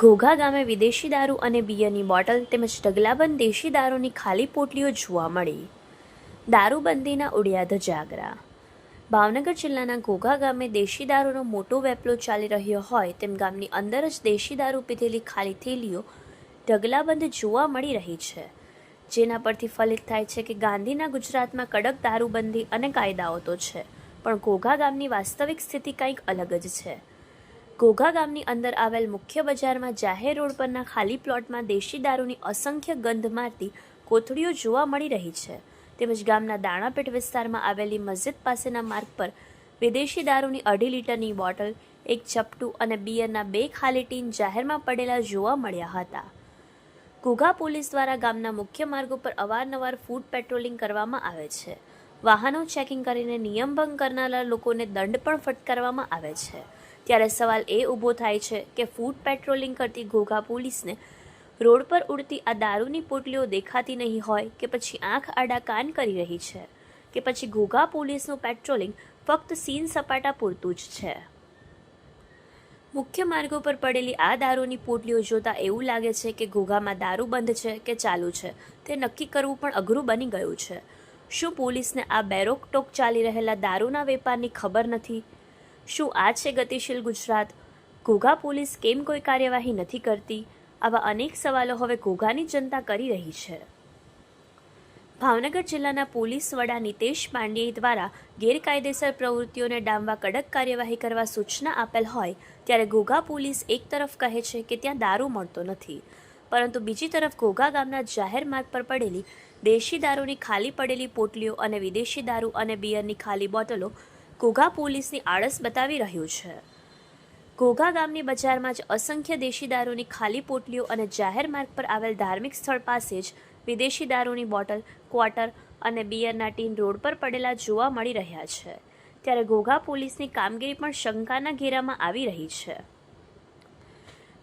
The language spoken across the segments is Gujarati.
ઘોઘા ગામે વિદેશી દારૂ અને બિયરની બોટલ તેમજ ઢગલાબંધ દેશી દારૂની ખાલી પોટલીઓ જોવા મળી. દારૂબંધીના ઉડ્યા ધજાગરા. ભાવનગર જિલ્લાના ઘોઘા ગામે દેશી દારૂનો મોટો વેપલો ચાલી રહ્યો હોય તેમ ગામની અંદર જ દેશી દારૂ પીધેલી ખાલી થેલીઓ ઢગલાબંધ જોવા મળી રહી છે. જેના પરથી ફલિત થાય છે કે ગાંધીના ગુજરાતમાં કડક દારૂબંધી અને કાયદાઓ તો છે, પણ ઘોઘા ગામની વાસ્તવિક સ્થિતિ કંઈક અલગ જ છે. ઘોઘા ગામની અંદર આવેલ મુખ્ય બજારમાં જાહેર રોડ પરના ખાલી પ્લોટમાં દેશી દારૂની અસંખ્ય ગંધ મારતી કોથળીઓ જોવા મળી રહી છે. તેમજ ગામના દાણાપેટ વિસ્તારમાં આવેલી મસ્જિદ પાસેના માર્ગ પર વિદેશી દારૂની અઢી લીટરની બોટલ, એક ચપટું અને બિયરના બે ખાલી ટીન જાહેરમાં પડેલા જોવા મળ્યા હતા. ઘોઘા પોલીસ દ્વારા ગામના મુખ્ય માર્ગો પર અવારનવાર ફૂડ પેટ્રોલિંગ કરવામાં આવે છે. વાહનો ચેકિંગ કરીને નિયમ ભંગ કરનારા લોકોને દંડ પણ ફટકારવામાં આવે છે. ત્યારે સવાલ એ ઊભો થાય છે કે ફૂડ પેટ્રોલિંગ કરતી ઘોઘા પોલીસને રોડ પર ઉડતી આ દારૂની પોટલીઓ દેખાતી નહીં હોય કે પછી આંખ આડા કાન કરી રહી છે કે પછી ઘોઘા પોલીસનું પેટ્રોલિંગ ફક્ત સીન સપાટા પૂરતું જ છે. મુખ્ય માર્ગો પર પડેલી આ દારૂની પોટલીઓ જોતા એવું લાગે છે કે ઘોઘામાં દારૂ બંધ છે કે ચાલુ છે. તે નક્કી કરવું પણ અઘરું બની ગયું છે. શું પોલીસને આ બેરોકટોક ચાલી રહેલા દારૂના વેપારની ખબર નથી? શું આ છે ગતિશીલ ગુજરાત? ઘોઘા પોલીસ કેમ કોઈ કાર્યવાહી નથી કરતી? આવા અનેક સવાલો હવે ઘોઘાની જનતા કરી રહી છે. ભાવનગર જિલ્લાના પોલીસ વડા નિતેશ પાંડ્યે દ્વારા ગેરકાયદેસર પ્રવૃત્તિઓને ડામવા કડક કાર્યવાહી કરવા સૂચના આપેલ હોય, ત્યારે ઘોઘા પોલીસ એક તરફ કહે છે કે ત્યાં દારૂ મળતો નથી. પરંતુ બીજી તરફ ઘોઘા ગામના જાહેર માર્ગ પર પડેલી દેશી દારૂની ખાલી પડેલી પોટલીઓ અને વિદેશી દારૂ અને બિયરની ખાલી બોટલો ઘોઘા પોલીસની આળસ બતાવી રહ્યું છે. ઘોઘા ગામની બજારમાં જ અસંખ્ય દેશી દારૂની ખાલી પોટલીઓ અને જાહેર માર્ગ પર આવેલ ધાર્મિક સ્થળ પાસે જ વિદેશી દારૂની બોટલ, ક્વાર્ટર અને બિયરના ટીન રોડ પર પડેલા જોવા મળી રહ્યા છે. ત્યારે ઘોઘા પોલીસની કામગીરી પણ શંકાના ઘેરામાં આવી રહી છે.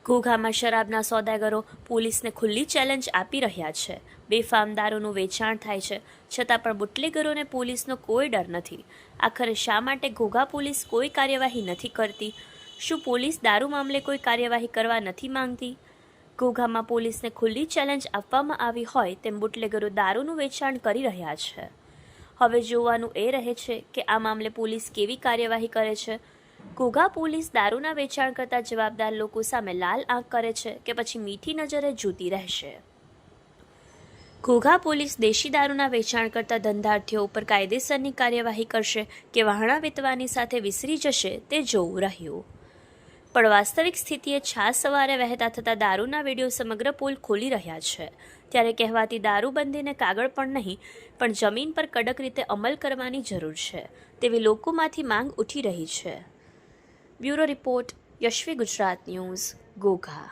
ઘોઘામાં શરાબના સોદાગરો પોલીસને ખુલ્લી ચેલેન્જ આપી રહ્યા છે. બેફામ દારૂનું વેચાણ થાય છે. છતાં પણ બુટલેગરોને પોલીસનો કોઈ ડર નથી. આખરે શા માટે ઘોઘા પોલીસ કોઈ કાર્યવાહી નથી કરતી? શું પોલીસ દારૂ મામલે કોઈ કાર્યવાહી કરવા નથી માંગતી? ઘોઘામાં પોલીસને ખુલ્લી ચેલેન્જ આપવામાં આવી હોય તેમ બુટલેગરો દારૂનું વેચાણ કરી રહ્યા છે. હવે જોવાનું એ રહે છે કે આ મામલે પોલીસ કેવી કાર્યવાહી કરે છે? ઘોઘા પોલીસ દારૂના વેચાણ કરતા જવાબદાર લોકો સામે લાલ આંખ કરે છે કે પછી મીઠી નજરે જૂતી રહેશે. ઘોઘા પોલીસ દેશી દારૂના વેચાણ કરતા ધંધાર્થીઓ ઉપર કાયદેસરની કાર્યવાહી કરશે કે વહાણા વેતવાની સાથે વિસરી જશે તે જોવું રહ્યું. પણ વાસ્તવિક સ્થિતિએ છાસ સવારે વહેતા થતા દારૂના વીડિયો સમગ્ર પોલ ખોલી રહ્યા છે. ત્યારે કહેવાતી દારૂબંધીને કાગળ પણ નહીં, પણ જમીન પર કડક રીતે અમલ કરવાની જરૂર છે તેવી લોકોમાંથી માંગ ઉઠી રહી છે. Bureau report Yashvi Gujarat news Ghogha